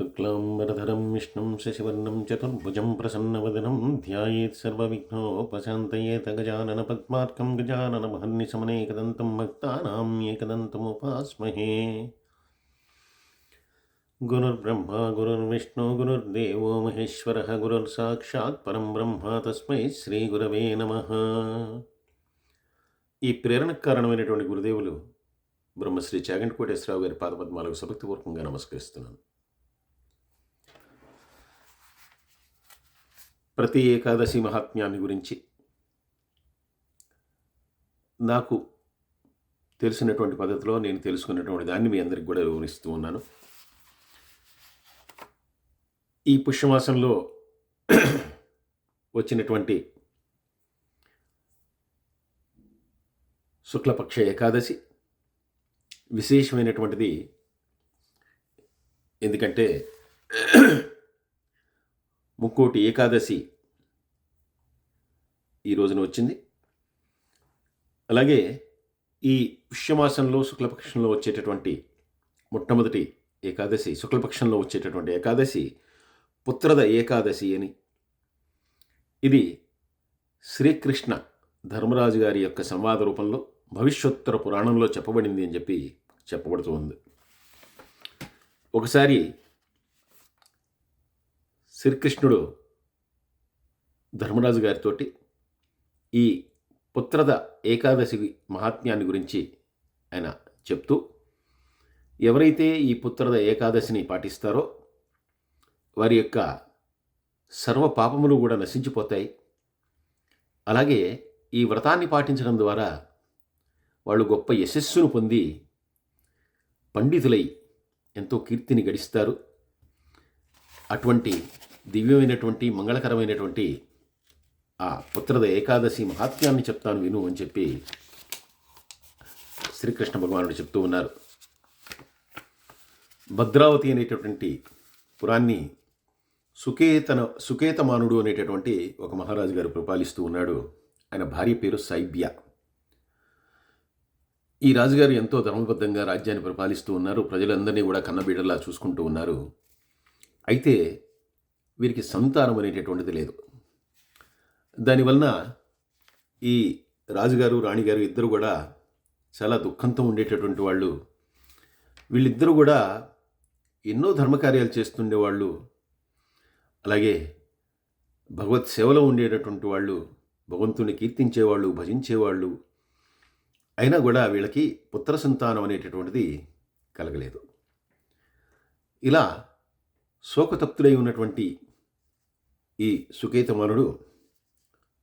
శుక్లాంబరధరం విష్ణుం శశివర్ణం చతుర్భుజం ప్రసన్నవదనం ధ్యాయేత్ సర్వవిఘ్నోపశాంతయేత గజానన పద్మార్కం గజానన మహర్నిశమనేకదంతం భక్తానాం ఏకదంతముపాస్మహే. గురుర్బ్రహ్మ గురుర్విష్ణు గురుర్దేవో మహేశ్వర గురుర్సాక్షాత్ పరం బ్రహ్మ తస్మై శ్రీ గురవే నమ. ఈ ప్రేరణకు కారణమైనటువంటి గురుదేవులు బ్రహ్మశ్రీ చాగంటికోటేశ్వరరావు గారి పాదపద్మాలకు సభక్తిపూర్వకంగా నమస్కరిస్తున్నాను. ప్రతి ఏకాదశి మహాత్మ్యాన్ని గురించి. నాకు తెలిసినటువంటి పద్ధతిలో నేను తెలుసుకున్నటువంటి దాన్ని మీ అందరికి కూడా వివరిస్తూ ఉన్నాను. ఈ పుష్యమాసంలో వచ్చినటువంటి శుక్లపక్ష ఏకాదశి విశేషమైనటువంటిది. ఎందుకంటే ముక్కోటి ఏకాదశి ఈ రోజున వచ్చింది. అలాగే ఈ పుష్యమాసంలో శుక్లపక్షంలో వచ్చేటటువంటి మొట్టమొదటి ఏకాదశి శుక్లపక్షంలో వచ్చేటటువంటి ఏకాదశి పుత్రద ఏకాదశి అని. ఇది శ్రీకృష్ణ ధర్మరాజు గారి యొక్క సంవాద రూపంలో భవిష్యోత్తర పురాణంలో చెప్పబడింది అని చెప్పి చెప్పబడుతూ ఉంది. ఒకసారి శ్రీకృష్ణుడు ధర్మరాజు గారితోటి ఈ పుత్రద ఏకాదశి మహాత్మ్యాన్ని గురించి ఆయన చెప్తూ ఎవరైతే ఈ పుత్రద ఏకాదశిని పాటిస్తారో వారి యొక్క సర్వ పాపములు కూడా నశించిపోతాయి. అలాగే ఈ వ్రతాన్ని పాటించడం ద్వారా వాళ్ళు గొప్ప యశస్సును పొంది పండితులై ఎంతో కీర్తిని గడిస్తారు. అటువంటి దివ్యమైనటువంటి మంగళకరమైనటువంటి ఆ పుత్రద ఏకాదశి మహాత్మ్యాన్ని చెప్తాను విను అని చెప్పి శ్రీకృష్ణ భగవానుడు చెప్తూ ఉన్నారు. భద్రావతి అనేటటువంటి పురాన్ని సుకేతన సుకేతమానుడు అనేటటువంటి ఒక మహారాజు గారు పరిపాలిస్తూ ఉన్నాడు. ఆయన భార్య పేరు సైబ్య. ఈ రాజుగారు ఎంతో ధర్మబద్ధంగా రాజ్యాన్ని పరిపాలిస్తూ ఉన్నారు. ప్రజలందరినీ కూడా కన్నబీడలా చూసుకుంటూ ఉన్నారు. అయితే వీరికి సంతానం అనేటటువంటిది లేదు. దానివలన ఈ రాజుగారు రాణిగారు ఇద్దరు కూడా చాలా దుఃఖంతో ఉండేటటువంటి వాళ్ళు. వీళ్ళిద్దరూ కూడా ఎన్నో ధర్మకార్యాలు చేస్తుండేవాళ్ళు అలాగే భగవత్ సేవలో ఉండేటటువంటి వాళ్ళు భగవంతుని కీర్తించేవాళ్ళు భజించేవాళ్ళు అయినా కూడా వీళ్ళకి పుత్ర సంతానం అనేటటువంటిది కలగలేదు. ఇలా శోకతప్తుడై ఉన్నటువంటి ఈ సుకేతమనుడు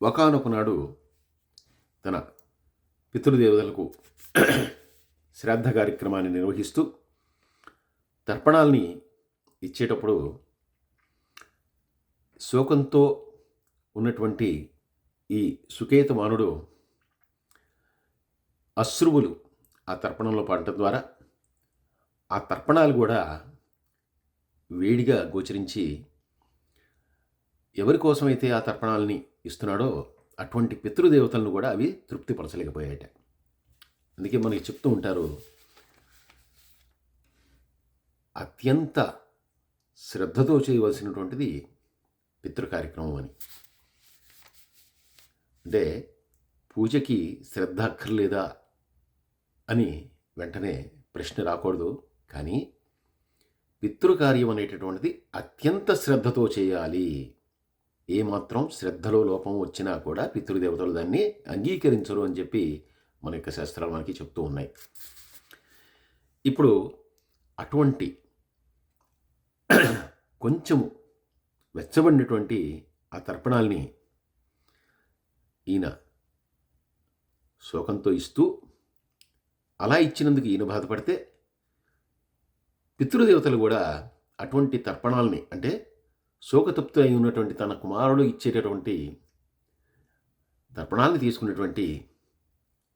ఒకనొకనాడు తన పితృదేవతలకు శ్రాద్ధ కార్యక్రమాన్ని నిర్వహిస్తూ తర్పణాల్ని ఇచ్చేటప్పుడు శోకంతో ఉన్నటువంటి ఈ సుకేతమానుడు అశ్రువులు ఆ తర్పణంలో పడటం ద్వారా ఆ తర్పణాలు కూడా వేడిగా గోచరించి ఎవరి కోసమైతే ఆ తర్పణాలని ఇస్తున్నాడో అటువంటి పితృదేవతలను కూడా అవి తృప్తిపరచలేకపోయాయట. అందుకే మనకి చెప్తూ ఉంటారు అత్యంత శ్రద్ధతో చేయవలసినటువంటిది పితృ కార్యక్రమం అని. అంటే పూజకి శ్రద్ధ అక్కర్లేదా అని వెంటనే ప్రశ్న రాకూడదు. కానీ పితృకార్యం అనేటటువంటిది అత్యంత శ్రద్ధతో చేయాలి. ఏమాత్రం శ్రద్ధలో లోపం వచ్చినా కూడా పితృదేవతలు దాన్ని అంగీకరించరు అని చెప్పి మన యొక్క శాస్త్రాలు మనకి చెప్తూ ఉన్నాయి. ఇప్పుడు అటువంటి కొంచెము వెచ్చబడినటువంటి ఆ తర్పణాల్ని ఈయన శోకంతో ఇస్తూ అలా ఇచ్చినందుకు ఈయన బాధపడితే పితృదేవతలు కూడా అటువంటి తర్పణాలని అంటే శోకతృప్తి అయి ఉన్నటువంటి తన కుమారుడు ఇచ్చేటటువంటి తర్పణాలను తీసుకున్నటువంటి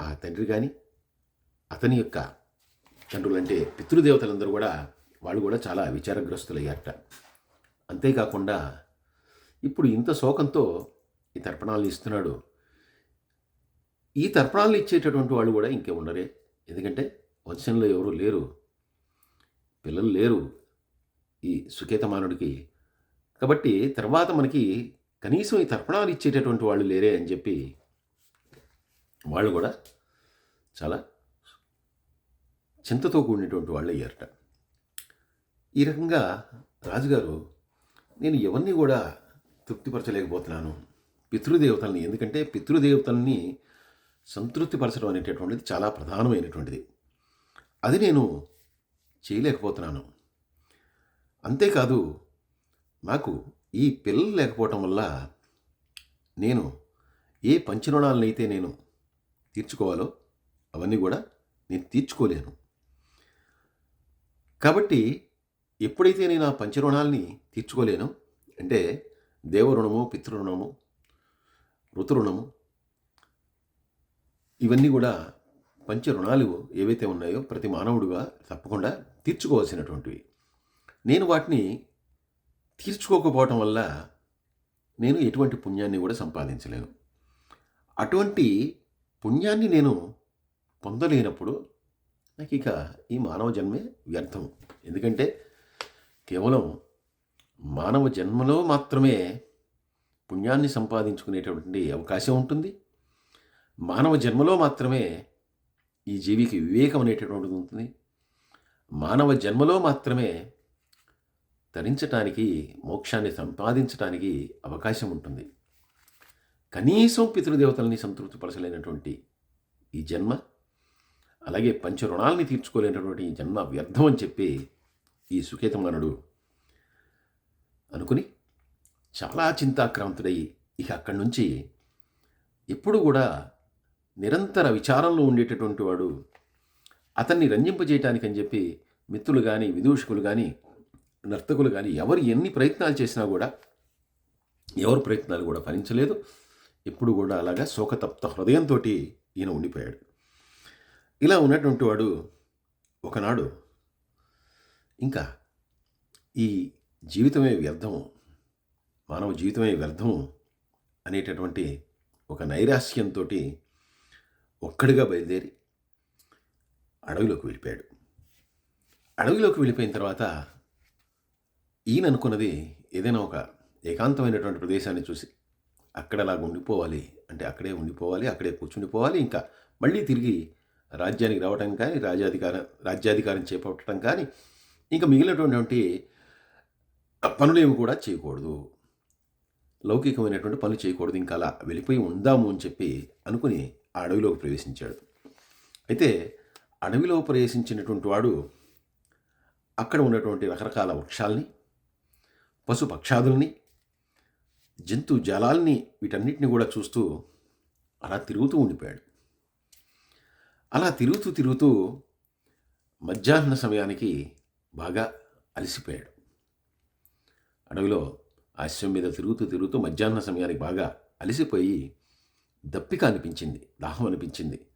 ఆ తండ్రి కానీ అతని యొక్క తండ్రులు అంటే పితృదేవతలందరూ కూడా వాళ్ళు కూడా చాలా విచారగ్రస్తులయ్యారట. అంతేకాకుండా ఇప్పుడు ఇంత శోకంతో ఈ తర్పణాలను ఇస్తున్నాడు. ఈ తర్పణాలను ఇచ్చేటటువంటి వాళ్ళు కూడా ఇంకే ఉండరే. ఎందుకంటే వంశంలో ఎవరు లేరు. పిల్లలు లేరు ఈ సుకేతమానుడికి. కాబట్టి తర్వాత మనకి కనీసం ఈ తర్పణాలు ఇచ్చేటటువంటి వాళ్ళు లేరే అని చెప్పి వాళ్ళు కూడా చాలా చింతతో కూడినటువంటి వాళ్ళు అయ్యారట ఈ రకంగా రాజుగారు నేను ఎవరిని కూడా తృప్తిపరచలేకపోతున్నాను. పితృదేవతల్ని ఎందుకంటే పితృదేవతల్ని సంతృప్తిపరచడం అనేటటువంటిది చాలా ప్రధానమైనటువంటిది. అది నేను చేయలేకపోతున్నాను. అంతేకాదు నాకు ఈ పిల్లలు లేకపోవటం వల్ల నేను ఏ పంచరుణాలనైతే నేను తీర్చుకోవాలో అవన్నీ కూడా నేను తీర్చుకోలేను. కాబట్టి ఎప్పుడైతే నేను ఆ పంచరుణాలని తీర్చుకోలేను అంటే దేవరుణము పితృరుణము ఋతురుణము ఇవన్నీ కూడా పంచ రుణాలు ఏవైతే ఉన్నాయో ప్రతి మానవుడుగా తప్పకుండా తీర్చుకోవాల్సినటువంటివి. నేను వాటిని తీర్చుకోకపోవటం వల్ల నేను ఎటువంటి పుణ్యాన్ని కూడా సంపాదించలేను. అటువంటి పుణ్యాన్ని నేను పొందలేనప్పుడు నాకు ఇక ఈ మానవ జన్మే వ్యర్థం. ఎందుకంటే కేవలం మానవ జన్మలో మాత్రమే పుణ్యాన్ని సంపాదించుకునేటటువంటి అవకాశం ఉంటుంది. మానవ జన్మలో మాత్రమే ఈ జీవికి వివేకం అనేటటువంటిది ఉంటుంది. మానవ జన్మలో మాత్రమే తరించటానికి మోక్షాన్ని సంపాదించటానికి అవకాశం ఉంటుంది. కనీసం పితృదేవతల్ని సంతృప్తిపరచలేనటువంటి ఈ జన్మ అలాగే పంచ రుణాలని తీర్చుకోలేనటువంటి ఈ జన్మ వ్యర్థం అని చెప్పి ఈ సుకేతమానుడు అనుకుని చాలా చింతాక్రాంతుడై ఇక అక్కడి నుంచి ఎప్పుడు కూడా నిరంతర విచారంలో ఉండేటటువంటి వాడు అతన్ని రంజింపజేయటానికి అని చెప్పి మిత్రులు కానీ విదూషకులు కానీ నర్తకులు కానీ ఎవరు ఎన్ని ప్రయత్నాలు చేసినా కూడా ఎవరు ప్రయత్నాలు కూడా ఫలించలేదు. ఎప్పుడు కూడా అలాగా శోకతప్త హృదయంతో ఈయన ఉండిపోయాడు. ఇలా ఉన్నటువంటి వాడు ఒకనాడు ఇంకా ఈ జీవితమే వ్యర్థము మానవ జీవితమే వ్యర్థము అనేటటువంటి ఒక నైరాస్యంతో ఒక్కడిగా బయలుదేరి అడవిలోకి వెళ్ళిపోయాడు. అడవిలోకి వెళ్ళిపోయిన తర్వాత ఈయన అనుకున్నది ఏదైనా ఒక ఏకాంతమైనటువంటి ప్రదేశాన్ని చూసి అక్కడ ఉండిపోవాలి. అంటే అక్కడే ఉండిపోవాలి అక్కడే కూర్చుండిపోవాలి. ఇంకా మళ్ళీ తిరిగి రాజ్యానికి రావటం కానీ రాజ్యాధికారం రాజ్యాధికారం చేపట్టడం కానీ ఇంకా మిగిలినటువంటి పనులేమి కూడా చేయకూడదు. లౌకికమైనటువంటి పనులు చేయకూడదు. ఇంకా అలా వెళ్ళిపోయి ఉందాము అని చెప్పి అనుకుని ఆ అడవిలోకి ప్రవేశించాడు. అయితే అడవిలో ప్రవేశించినటువంటి వాడు అక్కడ ఉన్నటువంటి రకరకాల వృక్షాలని పశుపక్షాదుల్ని జంతు జలాల్ని వీటన్నిటిని కూడా చూస్తూ అలా తిరుగుతూ ఉండిపోయాడు. అలా తిరుగుతూ తిరుగుతూ మధ్యాహ్న సమయానికి బాగా అలసిపోయాడు. అడవిలో ఆశ్యం మీద తిరుగుతూ తిరుగుతూ మధ్యాహ్న సమయానికి బాగా అలసిపోయి దప్పిక అనిపించింది దాహం అనిపించింది.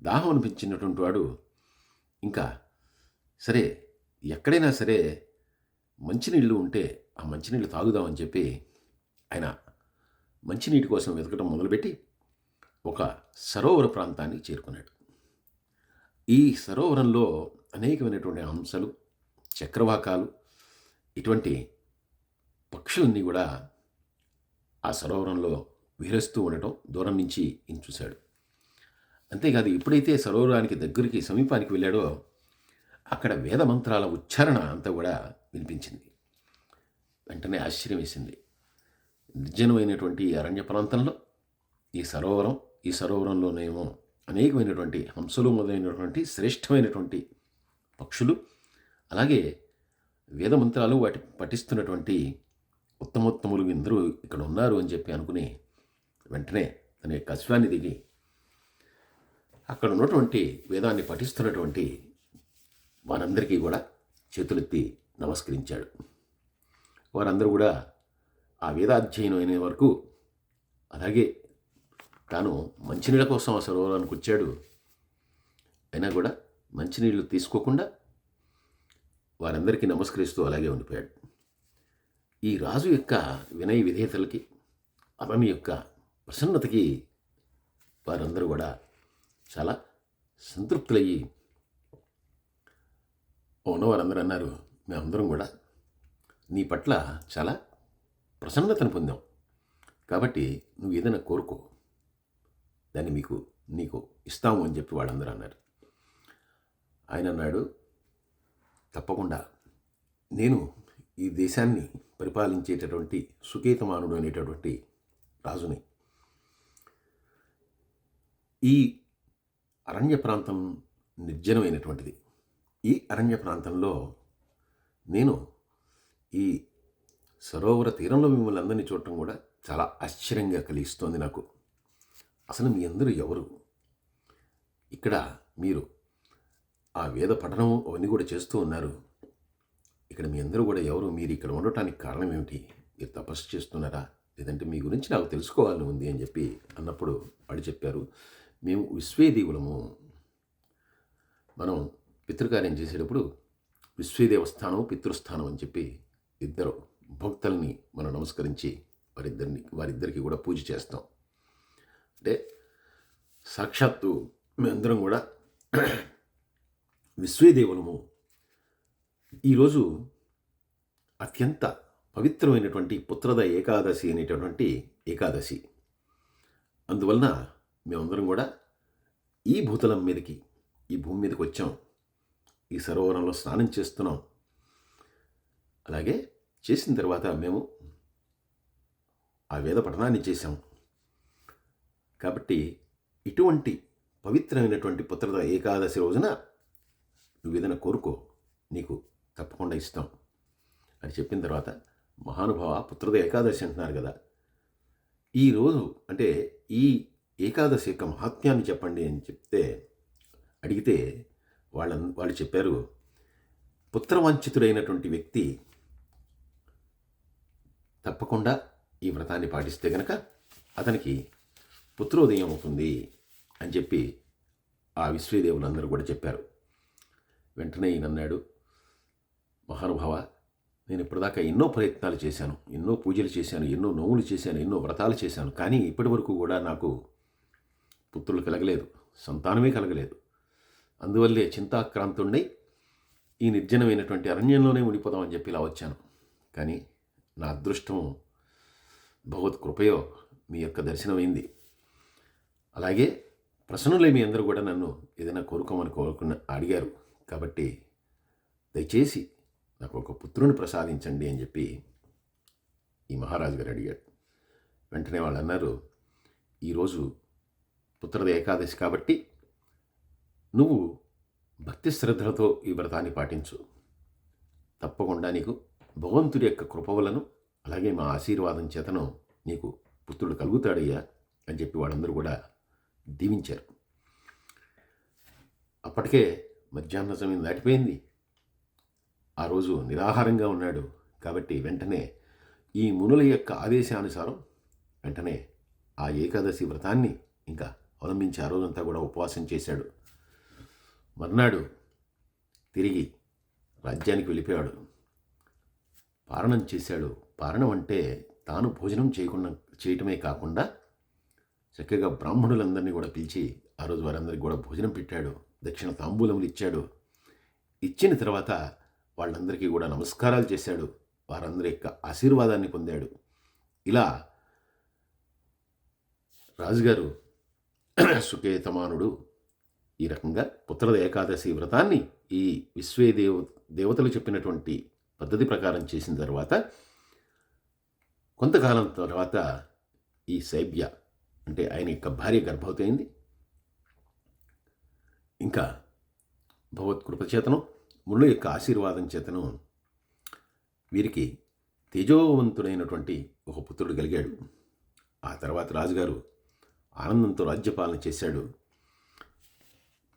దాహం అనిపించినటువంటి వాడు ఇంకా సరే ఎక్కడైనా సరే మంచినీళ్ళు ఉంటే ఆ మంచినీళ్ళు తాగుదామని చెప్పి ఆయన మంచినీటి కోసం వెతకడం మొదలుపెట్టి ఒక సరోవర ప్రాంతానికి చేరుకున్నాడు. ఈ సరోవరంలో అనేకమైనటువంటి హంసలు చక్రవాకాలు ఇటువంటి పక్షులన్నీ కూడా ఆ సరోవరంలో విహరిస్తూ ఉండటం దూరం నుంచి ఈయన చూశాడు. అంతేకాదు ఎప్పుడైతే సరోవరానికి దగ్గరికి సమీపానికి వెళ్ళాడో అక్కడ వేద మంత్రాల ఉచ్చారణ అంతా కూడా వినిపించింది. వెంటనే ఆశ్చర్యం వేసింది. నిర్జనమైనటువంటి ఈ అరణ్య ప్రాంతంలో ఈ సరోవరం ఈ సరోవరంలోనేమో అనేకమైనటువంటి హంసలు మొదలైనటువంటి శ్రేష్టమైనటువంటి పక్షులు అలాగే వేద మంత్రాలు వాటి పఠిస్తున్నటువంటి ఉత్తమోత్తములు ఇందరూ ఇక్కడ ఉన్నారు అని చెప్పి అనుకుని వెంటనే తన యొక్క అశ్వాన్ని దిగి అక్కడ ఉన్నటువంటి వేదాన్ని పఠిస్తున్నటువంటి వారందరికీ కూడా చేతులెత్తి నమస్కరించాడు. వారందరూ కూడా ఆ వేదాధ్యయనం అయిన వరకు అలాగే తాను మంచినీళ్ళ కోసం ఆ సరోవరానికి వచ్చాడు. అయినా కూడా మంచినీళ్ళు తీసుకోకుండా వారందరికీ నమస్కరిస్తూ అలాగే ఉండిపోయాడు. ఈ రాజు యొక్క వినయ విధేయతలకి అతని యొక్క ప్రసన్నతకి వారందరూ కూడా చాలా సంతృప్తులయ్యి. ఉన్నవారందరూ అన్నారు మేమందరం కూడా నీ పట్ల చాలా ప్రసన్నతను పొందాం. కాబట్టి నువ్వు ఏదైనా కోరుకో. దాన్ని మీకు నీకు ఇస్తాము అని చెప్పి వాళ్ళందరూ అన్నారు. ఆయన అన్నాడు తప్పకుండా. నేను ఈ దేశాన్ని పరిపాలించేటటువంటి సుకేతమానుడు అనేటటువంటి రాజుని. ఈ అరణ్య ప్రాంతం నిర్జనమైనటువంటిది. ఈ అరణ్య ప్రాంతంలో నేను ఈ సరోవర తీరంలో మిమ్మల్ని అందరినీ చూడటం కూడా చాలా ఆశ్చర్యంగా కలిగిస్తోంది నాకు. అసలు మీ అందరూ ఎవరు? ఇక్కడ మీరు ఆ వేద పఠనం అవన్నీ కూడా చేస్తూ ఉన్నారు. ఇక్కడ మీ అందరూ కూడా ఎవరు? మీరు ఇక్కడ ఉండటానికి కారణం ఏమిటి? మీరు తపస్సు చేస్తున్నారా? లేదంటే మీ గురించి నాకు తెలుసుకోవాలని ఉంది అని చెప్పి అన్నప్పుడు వాళ్ళు చెప్పారు. మేము విశ్వేదేవులము. మనం పితృకార్యం చేసేటప్పుడు విశ్వేదేవస్థానం పితృస్థానం అని చెప్పి ఇద్దరు భక్తుల్ని మనం నమస్కరించి వారిద్దరిని వారిద్దరికి కూడా పూజ చేస్తాం. అంటే సాక్షాత్తు మేమందరం కూడా విశ్వేదేవులము. ఈరోజు అత్యంత పవిత్రమైనటువంటి పుత్రద ఏకాదశి అనేటటువంటి ఏకాదశి. అందువలన మేమందరం కూడా ఈ భూతలం మీదకి ఈ భూమి మీదకి వచ్చాం. ఈ సరోవరంలో స్నానం చేస్తున్నాం. అలాగే చేసిన తర్వాత మేము ఆ వేద పఠనాన్ని చేశాం. కాబట్టి ఇటువంటి పవిత్రమైనటువంటి పుత్రద ఏకాదశి రోజున నువ్వు ఏదైనా కోరుకో నీకు తప్పకుండా ఇస్తాం. అని చెప్పిన తర్వాత మహానుభావ పుత్రద ఏకాదశి అంటున్నారు కదా. ఈరోజు అంటే ఈ ఏకాదశి యొక్క మహాత్మ్యాన్ని చెప్పండి అని చెప్తే అడిగితే వాళ్ళ వాళ్ళు చెప్పారు పుత్రవంచితుడైనటువంటి వ్యక్తి తప్పకుండా ఈ వ్రతాన్ని పాటిస్తే గనక అతనికి పుత్రోదయం అవుతుంది అని చెప్పి ఆ విశ్వదేవులందరూ కూడా చెప్పారు. వెంటనే ఈయన అన్నాడు మహానుభావ నేను ఇప్పటిదాకా ఎన్నో ప్రయత్నాలు చేశాను ఎన్నో పూజలు చేశాను ఎన్నో నోవులు చేశాను ఎన్నో వ్రతాలు చేశాను కానీ ఇప్పటి వరకు కూడా నాకు పుత్రులు కలగలేదు సంతానమే కలగలేదు. అందువల్లే చింతాక్రాంతుండై ఈ నిర్జనమైనటువంటి అరణ్యంలోనే ఉండిపోదామని చెప్పి ఇలా వచ్చాను. కానీ నా అదృష్టం భగవత్ కృపయో మీ యొక్క దర్శనమైంది. అలాగే ప్రసన్నులే మీ అందరూ కూడా నన్ను ఏదైనా కోరుకోమని కోరుకున్న అడిగారు. కాబట్టి దయచేసి నాకు ఒక పుత్రుని ప్రసాదించండి అని చెప్పి ఈ మహారాజు గారు అడిగాడు వెంటనే వాళ్ళు అన్నారు ఈరోజు పుత్రద ఏకాదశి కాబట్టి నువ్వు భక్తి శ్రద్ధలతో ఈ వ్రతాన్ని పాటించు. తప్పకుండా నీకు భగవంతుడి యొక్క కృపవలను అలాగే మా ఆశీర్వాదం చేతను నీకు పుత్రుడు కలుగుతాడయ్యా అని చెప్పి వాళ్ళందరూ కూడా దీవించారు. అప్పటికే మధ్యాహ్న సమయం దాటిపోయింది. ఆ రోజు నిరాహారంగా ఉన్నాడు కాబట్టి వెంటనే ఈ మునుల యొక్క ఆదేశానుసారం వెంటనే ఆ ఏకాదశి వ్రతాన్ని ఇంకా అవలంబించి ఆ రోజంతా కూడా ఉపవాసం చేశాడు. మర్నాడు తిరిగి రాజ్యానికి వెళ్ళిపోయాడు. పారణం చేశాడు. పారణం అంటే తాను భోజనం చేయకుండా చేయటమే కాకుండా చక్కగా బ్రాహ్మణులందరినీ కూడా పిలిచి ఆ రోజు వారందరికీ కూడా భోజనం పెట్టాడు. దక్షిణ తాంబూలములు ఇచ్చాడు. ఇచ్చిన తర్వాత వాళ్ళందరికీ కూడా నమస్కారాలు చేశాడు. వారందరి యొక్క ఆశీర్వాదాన్ని పొందాడు. ఇలా రాజుగారు సుకేతమానుడు ఈ రకంగా పుత్రద ఏకాదశి వ్రతాన్ని ఈ విశ్వే దేవ దేవతలు చెప్పినటువంటి పద్ధతి ప్రకారం చేసిన తర్వాత కొంతకాలం తర్వాత ఈ శైబ్య అంటే ఆయన యొక్క భార్య గర్భవతయింది. ఇంకా భగవత్కృపచేతనం చేతనం ముళ్ళ యొక్క ఆశీర్వాదం చేతను వీరికి తేజోవంతుడైనటువంటి ఒక పుత్రుడు కలిగాడు. ఆ తర్వాత రాజుగారు ఆనందంతో రాజ్యపాలన చేశాడు.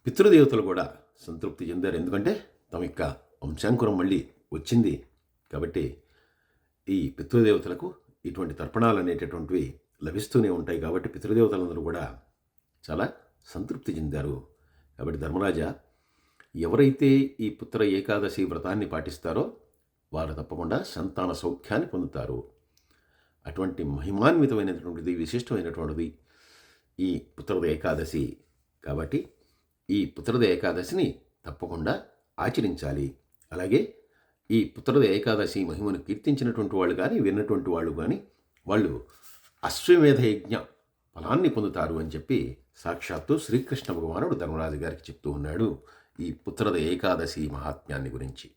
పితృదేవతలు కూడా సంతృప్తి చెందారు. ఎందుకంటే తమ యొక్క వంశాంకురం మళ్ళీ వచ్చింది కాబట్టి ఈ పితృదేవతలకు ఇటువంటి తర్పణాలు అనేటటువంటివి లభిస్తూనే ఉంటాయి కాబట్టి పితృదేవతలందరూ కూడా చాలా సంతృప్తి చెందారు. కాబట్టి ధర్మరాజా ఎవరైతే ఈ పుత్ర ఏకాదశి వ్రతాన్ని పాటిస్తారో వారు తప్పకుండా సంతాన సౌఖ్యాన్ని పొందుతారు. అటువంటి మహిమాన్వితమైనటువంటిది విశిష్టమైనటువంటిది ఈ పుత్రద ఏకాదశి కాబట్టి ఈ పుత్రద ఏకాదశిని తప్పకుండా ఆచరించాలి. అలాగే ఈ పుత్రద ఏకాదశి మహిమను కీర్తించినటువంటి వాళ్ళు కానీ విన్నటువంటి వాళ్ళు కానీ వాళ్ళు అశ్వమేధ యజ్ఞ ఫలాన్ని పొందుతారు అని చెప్పి సాక్షాత్తు శ్రీకృష్ణ భగవానుడు ధర్మరాజు గారికి చెప్తూ ఉన్నాడు ఈ పుత్రద ఏకాదశి మహాత్మ్యాన్ని గురించి.